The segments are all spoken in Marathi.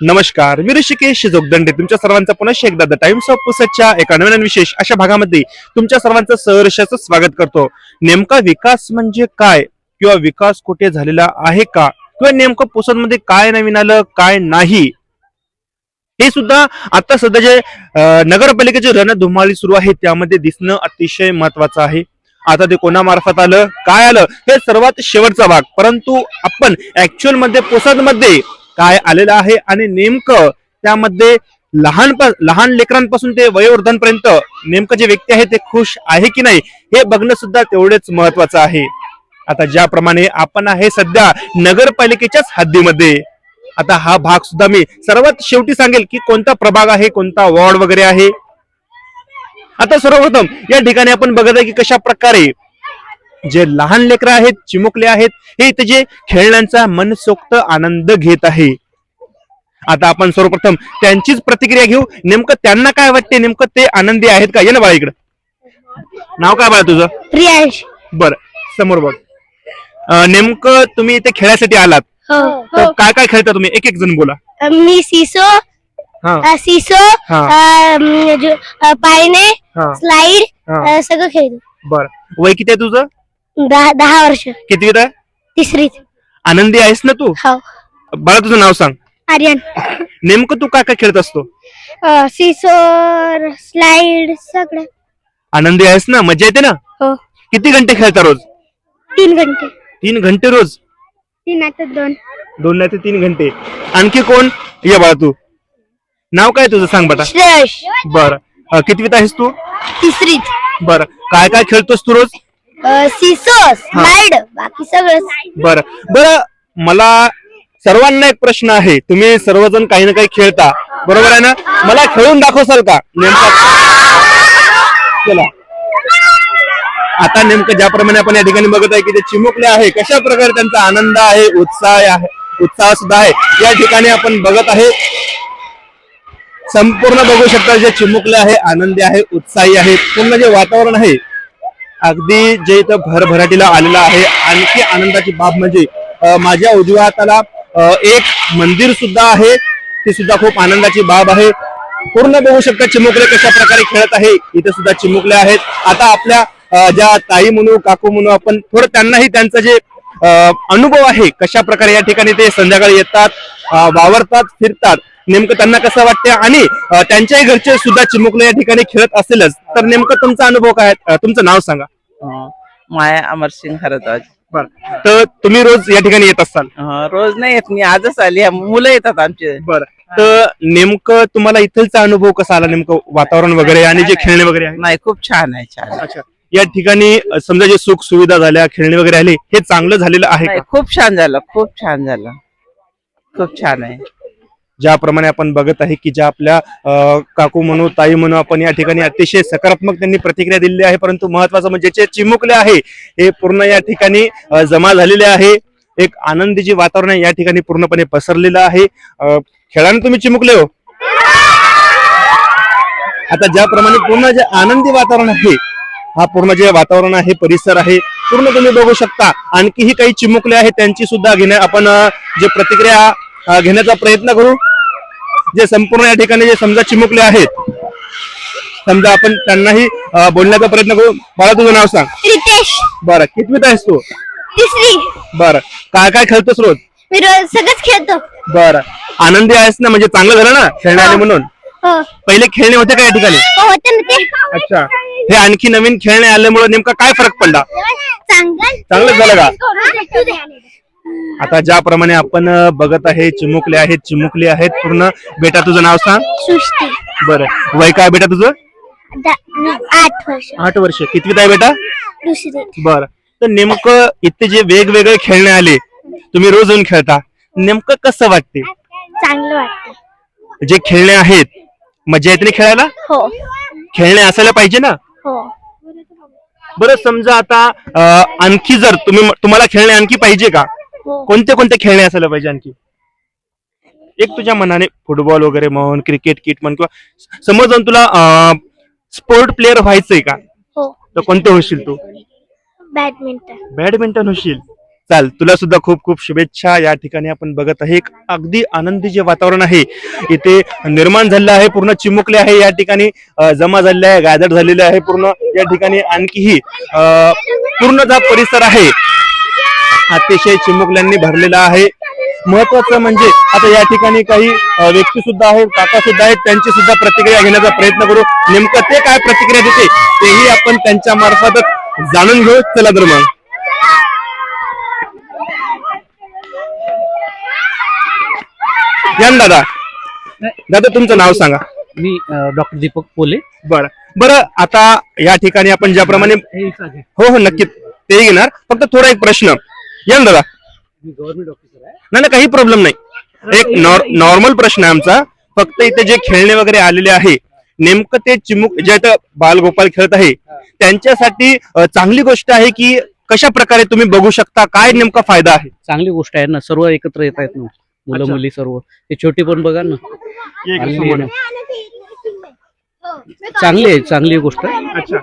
नमस्कार मी ऋषिकेश जोगदंडे तुमच्या सर्वांचं पुन्हा एकदा द टाइम्स ऑफ पुसदच्या एका नवीन विशेष अशा भागामध्ये तुमच्या सर्वांचं सहर्षाचं स्वागत करतो. नेमका विकास म्हणजे काय? किंवा विकास कुठे झालेला आहे का? किंवा नेमकं पुसदमध्ये काय नवीन आलं काय नाही? हे सुद्धा आता सध्या जे नगरपालिकेचे नगरपालिकेची रणधुमाळी सुरू आहे त्यामध्ये दिसणं अतिशय महत्वाचं आहे. आता ते कोणामार्फत आलं काय आलं हे सर्वात शेवटचा भाग. परंतु आपण ऍक्च्युअलमध्ये पुसदमध्ये काय आलेलं आहे आणि नेमकं त्यामध्ये लहान लहान लेकरांपासून ते वयोवृद्धांपर्यंत नेमकं जे व्यक्ती आहे ते खुश आहे की नाही हे बघणं सुद्धा तेवढेच महत्वाचं आहे. आता ज्याप्रमाणे आपण आहे सध्या नगरपालिकेच्याच हद्दीमध्ये. आता हा भाग सुद्धा मी सर्वात शेवटी सांगेल की कोणता प्रभाग आहे कोणता वॉर्ड वगैरे आहे. आता सर्वप्रथम या ठिकाणी आपण बघत आहे की कशा प्रकारे जे लहान लेकरं आहेत चिमुकले आहेत हे इथे जे खेळण्यांचा मनसोक्त आनंद घेत आहे. आता आपण सर्वप्रथम त्यांचीच प्रतिक्रिया घेऊ. नेमकं त्यांना काय वाटते? नेमकं ते आनंदी आहेत का? ये ना बाळा इकडं. नाव काय बाळा तुझं? प्रियांश. बर समोर बघ. नेमकं तुम्ही इथे खेळायसाठी आलात. हो तर काय काय खेळता तुम्ही? एक एक जण बोला. मी सिसो हा. सिसो हा. हा. स्लाइड हा. सगळं खेळतो. बर. वय किती आहे तुझं? दहा दहा वर्ष. कितवीत आहे? तिसरीत. आनंदी आहेस ना तू? हो. बाळा तुझं नाव सांग. आर्यन. नेमकं तू काय काय खेळत असतो? अ, सिसो स्लाइड सगळं. आनंदी आहेस ना? मजा येते ना? हो. किती घंटे खेळता रोज? तीन घंटे. तीन घंटे रोज? तीन आता दोन. दोन नाही ते तीन घंटे. आणखी कोण? ये बाळा तू. नाव काय तुझं? सांग बेटा श्रेयश. बर. कितवीत आहेस तू? तिसरीत. बर. काय काय खेळतोस तू रोज? सिसो स्लाइड बाकी सगळं बर. बर मला सर्वांना एक प्रश्न आहे. तुम्ही सर्वजण काही ना काही खेळता. बरोबर आहे ना? मला खेळून दाखवसाल का? नेमका चला. आता नेमकं ज्याप्रमाणे आपण या ठिकाणी बघत आहे की ते चिमुकले आहे. कशा प्रकारे त्यांचा आनंद आहे उत्साह आहे उत्साह सुद्धा आहे या ठिकाणी आपण बघत आहे. संपूर्ण बघू शकता जे चिमुकले आहे आनंदी आहे उत्साही आहे. पूर्ण जे वातावरण आहे अगदी जे इथं भरभराटीला आलेलं आहे आणखी आनंदाची बाब म्हणजे माझ्या उजव्या हाताला एक मंदिर सुद्धा आहे ती सुद्धा खूप आनंदाची बाब आहे. पूर्ण बघू शकता चिमुकले कशा प्रकारे खेळत आहे इथे सुद्धा चिमुकले आहेत. आता आपल्या ज्या ताई म्हणू काकू म्हणू आपण थोडं त्यांनाही त्यांचं जे अनुभव आहे कशा प्रकारे या ठिकाणी ते संध्याकाळी येतात वावरतात फिरतात नेमकं त्यांना कसं वाटतं आणि त्यांच्याही घरचे सुद्धा चिमुकले या ठिकाणी खेळत असेलच. तर नेमकं तुमचा अनुभव काय तुमचं नाव सांगा. माया अमरसिंग हरद्वाज. बरं. तर तुम्ही रोज या ठिकाणी येत असाल? रोज नाही येत मी आजच आली. मुलं येतात आमचे. बरं. तर नेमकं तुम्हाला इथलचा अनुभव कसा आला? नेमकं वातावरण वगैरे आणि जे खेळणे वगैरे आहे? नाही खूप छान आहे छान. अच्छा. या ठिकाणी समजा जे सुख सुविधा झाल्या खेळणे वगैरे आले हे चांगलं झालेलं आहे खूप छान झालं खूप छान झालं. खूप छान आहे. ज्याप्रमाणे आपण बघत आहे की ज्या आपल्या अं, काकू म्हणू ताई म्हणू आपण या ठिकाणी अतिशय सकारात्मक त्यांनी प्रतिक्रिया दिलेली आहे. परंतु महत्वाचं म्हणजे जे चिमुकले आहे हे पूर्ण या ठिकाणी जमा झालेले आहे. एक आनंदी जे वातावरण आहे या ठिकाणी पूर्णपणे पसरलेलं आहे. अं, खेळाने तुम्ही चिमुकले हो? आता ज्याप्रमाणे पूर्ण जे आनंदी वातावरण आहे हा पूर्ण जे वातावरण आहे परिसर आहे पूर्ण तुम्ही बघू शकता. आणखीही काही चिमुकले आहेत त्यांची सुद्धा घेण्या आपण जे प्रतिक्रिया घेण्याचा प्रयत्न करू. जे संपूर्ण या ठिकाणी जे समजा चिमुकले आहेत समजा आपण त्यांनाही बोलण्याचा प्रयत्न करू. बाळा तुझं नाव सांग. रितेश. बरं कितवीत आहेस तू? तिसरी. बरं. काय काय खेळतोस रोज? मी रोज सगळंच खेळतो. बरं. आनंदी आहेस ना म्हणजे चांगलं झालं ना खेळणे आले म्हणून? हो. पहिले खेळणे होते का या ठिकाणी? हो होते ना ते. अच्छा. हे आणखी नवीन खेळणे आल्यामुळे नेमका काय फरक पडला? चांगलं. झालं का? आता ज्याप्रमाणे आपण बघत आहे चिमुकले आहेत चिमुकले आहेत पूर्ण बेटा तुझं नाव सांग. सृष्टी. बरं. वय काय बेटा तुझं? द- आठ वर्ष. आठ वर्ष. कितवीत आहे बेटा? दुसरी. बर. तर नेमकं इथे जे वेगवेगळे खेळणे आले तुम्ही रोज येऊन खेळता. नेमकं कसं वाटते? चांगलं वाटतं. जे खेळणे आहेत मजा येते ना खेळायला? हो. खेळणे असायला पाहिजे ना? हो. बरं समजा आता अं, आणखी जर तुम्ही तुम्हाला खेळणे आणखी पाहिजे का? कोणते कोणते खेळणे असायला पाहिजे आणखी? एक तुझ्या मनाने फुटबॉल वगैरे म्हण क्रिकेट किट म्हण किंवा समज जाऊन तुला स्पोर्ट प्लेअर व्हायचंय का? हो. तर कोणते होशील तू? बॅडमिंटन बॅडमिंटन होशील. चाल तुला सुद्धा खूप खूप शुभेच्छा. या ठिकाणी आपण बघत आहे एक अगदी आनंदी जे वातावरण आहे. इथे निर्माण झालेलं आहे पूर्ण चिमुकले आहे. या ठिकाणी जमा झालेले आहे गादर झालेले आहे पूर्ण. या ठिकाणी आणखीही पूर्ण जो परिसर आहे. अतिशय चिमुकल्यांनी भरलेला आहे. महत्वाचं म्हणजे आता या ठिकाणी काही व्यक्ती सुद्धा आहेत काका सुद्धा आहेत त्यांची सुद्धा प्रतिक्रिया घेण्याचा प्रयत्न करू. नेमकं ते काय प्रतिक्रिया देते तेही आपण त्यांच्या मार्फतच जाणून घेऊ. चला तर मग. दादा दादा तुमचं नाव सांगा. मी डॉक्टर दीपक पोले. बरं. बरं आता या ठिकाणी आपण ज्याप्रमाणे हो हो नक्की ते घेणार. फक्त थोडा एक प्रश्न. या ना दादा मी गव्हर्नमेंट ऑफिसर आहे. नाही ना काही प्रॉब्लेम नाही. एक नॉर्मल प्रश्न आहे आमचा. फक्त इथे जे खेळणे वगैरे आलेले आहे नेमकं ते चिमुक जे आता बालगोपाल खेळत आहे त्यांच्यासाठी चांगली गोष्ट आहे की कशा प्रकारे तुम्ही बघू शकता? काय नेमका फायदा आहे? चांगली गोष्ट आहे ना सर्व एकत्र येत आहेत ना. मुलं अच्छा. मुली सर्व. ते छोटी पण बघा ना. हल्ली ना. चांगली आहे चांगली गोष्ट. आहे. अच्छा.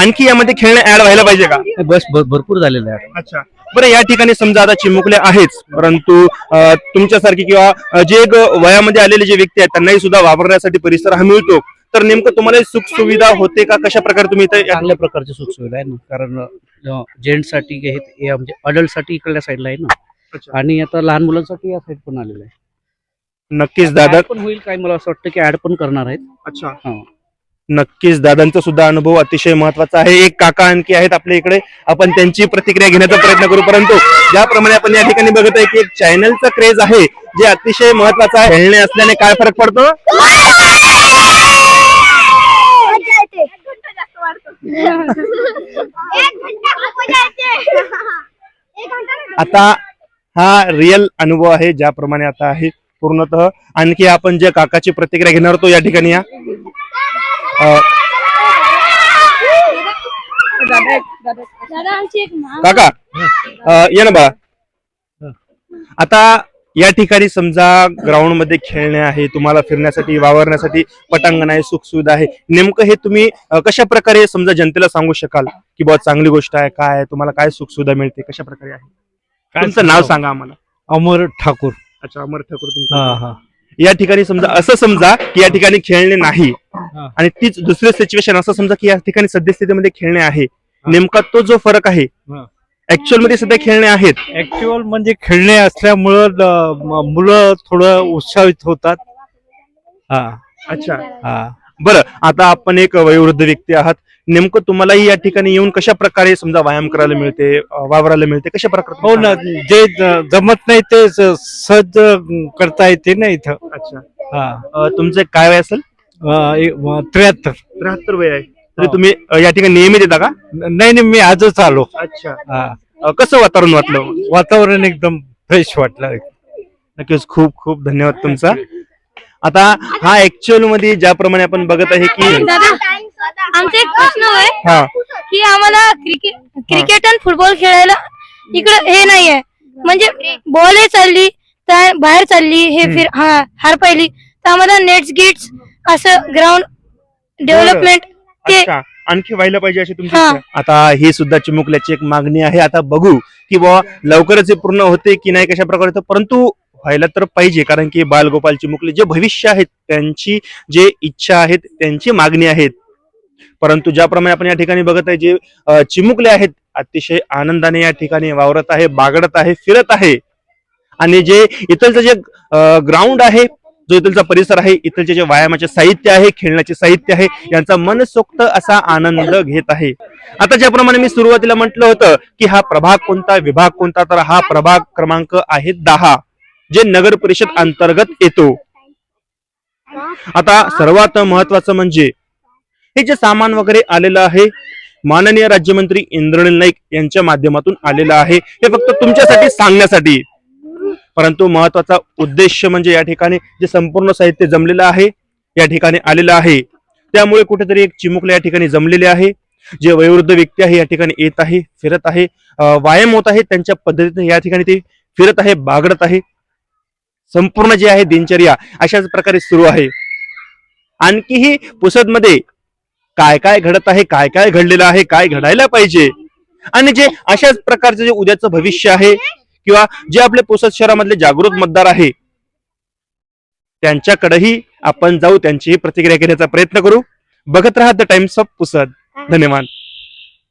आणखी यामध्ये खेळणे ऍड व्हायला पाहिजे का? बस भ- भरपूर झालेलं आहे. अच्छा. बरं या ठिकाणी समजा आता चिमुकले आहेच परंतु तुमच्यासारखी किंवा जे एक वयामध्ये आलेले जे व्यक्ती आहेत त्यांनाही सुद्धा वापरण्यासाठी परिसर हा मिळतो. तर नेमकं तुम्हाला सुख सुविधा होते का? कशा प्रकारे तुम्ही इथे चांगल्या प्रकारची सुखसुविधा आहे ना. कारण जेंट्ससाठी हे म्हणजे अडल्टसाठी इकडल्या साईडला आहे ना. आणि आता लहान मुलांसाठी या साईड पण आलेलं आहे. नक्कीच दादा. पण होईल काय? मला असं वाटतं की ऍड पण करणार आहेत. अच्छा. हा. नक्कीच दादांचा सुद्धा अनुभव अतिशय महत्त्वाचा आहे. एक काका आणखी आहेत आपल्या इकडे. आपण त्यांची प्रतिक्रिया घेण्याचा प्रयत्न करू परंतु ज्याप्रमाणे आपण या ठिकाणी बघत आहे की एक चॅनलचा क्रेज आहे जे अतिशय महत्त्वाचा आहे. खेळणे असल्याने काय फरक पडतो? आता हा रिअल अनुभव आहे ज्याप्रमाणे आता आहे पूर्णतः. आणखी आपण जे काकाची प्रतिक्रिया घेणार होतो या ठिकाणी या. काका अ, ये ना बा आता या ठिकाणी समजा ग्राउंडमध्ये खेळणे आहे तुम्हाला फिरण्यासाठी वावरण्यासाठी पटांगण आहे सुख सुविधा आहे नेमकं हे तुम्ही अ, कशा प्रकारे समजा जनतेला सांगू शकाल की बुवा चांगली गोष्ट आहे काय आहे तुम्हाला काय सुख सुविधा मिळते कशा प्रकारे आहे तुमचं नाव सांगा आम्हाला. अमर ठाकूर. अच्छा अमर ठाकूर तुमचं हा. या ठिकाणी समजा असं समजा की या ठिकाणी खेळणे नाही. आणि तीच दुसरी सिच्युएशन असं समजा की या ठिकाणी सद्यस्थितीमध्ये खेळणे आहे. नेमका तो जो फरक आहे हा. ऍक्च्युअलमध्ये सध्या खेळणे आहेत. ऍक्च्युअल म्हणजे खेळणे असल्यामुळं मुलं थोडं उत्साहित होतात. हा. अच्छा. हा. बरं आता आपण एक वयोवृद्ध व्यक्ती आहात. नेमकं तुम्हालाही या ठिकाणी येऊन कशा प्रकारे समजा व्यायाम करायला मिळते वावरायला मिळते कशा प्रकारे हो ना जे जमत नाही ते सहज करता येते ना इथं. अच्छा. हा. तुमचं काय वय असेल? त्र्याहत्तर. त्र्याहत्तर वय आहे. तरी हो. तुम्ही अं, या ठिकाणी नियमित येता का? नाही नाही मी आजच आलो. अच्छा. हा. अं, कसं वातावरण वाटलं? वातावरण एकदम फ्रेश वाटलं. नक्कीच खूप खूप धन्यवाद तुमचा. आता हा ऍक्च्युअलमध्ये ज्याप्रमाणे आपण बघत आहे की दादा आमचा एक प्रश्न आहे हा. की आम्हाला क्रिकेट क्रिकेट आणि फुटबॉल खेळायला इकडे हे नाहीये. म्हणजे बॉल हे चालली तर बाहेर चालली हे फिर हा हार पाहिली तर आम्हाला नेट्स गिट्स असं ग्राउंड डेव्हलपमेंट ते अच्छा आणखी व्हायला पाहिजे अशी तुमची हा. इच्छा? आता ही सुद्धा चिमुकल्याची एक मागणी आहे आता बघू की बुवा लवकरच हे पूर्ण होते की नाही कशा प्रकारे होतं. परंतु व्हायला तर पाहिजे कारण की बालगोपाल चिमुकले जे भविष्य आहेत त्यांची जे इच्छा आहेत त्यांची मागणी आहेत परंतु ज्याप्रमाणे आपण या ठिकाणी बघत आहे जे अं, चिमुकले आहेत अतिशय आनंदाने या ठिकाणी वावरत आहे बागडत आहे फिरत आहे आणि जे इथलचं जे ग्राउंड आहे जो इथलचा परिसर आहे इथलचे जे व्यायामाचे साहित्य आहे खेळण्याचे साहित्य आहे यांचा मनसोक्त असा आनंद घेत आहे. आता ज्याप्रमाणे मी सुरुवातीला म्हटलं होतं की हा प्रभाग कोणता विभाग कोणता तर हा प्रभाग क्रमांक आहे दहा जे नगर परिषद अंतर्गत येतो. आता सर्वात महत्वाचं म्हणजे हे जे सामान वगैरे आलेलं आहे माननीय राज्यमंत्री इंद्रनील नाईक यांच्या माध्यमातून आलेलं आहे हे फक्त तुमच्यासाठी सांगण्यासाठी. परंतु महत्त्वाचा उद्देश म्हणजे या ठिकाणी जे संपूर्ण साहित्य जमलेलं आहे या ठिकाणी आलेलं आहे. त्यामुळे कुठेतरी एक चिमुकले या ठिकाणी जमलेले आहे. जे वयोवृद्ध व्यक्ती आहे या ठिकाणी येत आहे फिरत आहे व्यायाम होत आहे त्यांच्या पद्धतीने या ठिकाणी ते फिरत आहे बागडत आहे. संपूर्ण जे आहे दिनचर्या अशाच प्रकारे सुरू आहे. आणखीही पुसदमध्ये काय काय घडत आहे काय काय घडलेलं आहे काय घडायला पाहिजे? आणि जे अशाच प्रकारचे जे उद्याचं भविष्य आहे किंवा जे आपले पुसद शहरामधले जागृत मतदार आहे त्यांच्याकडेही आपण जाऊ त्यांचीही प्रतिक्रिया घेण्याचा प्रयत्न करू. बघत राहा द टाइम्स ऑफ पुसद धन्यवाद.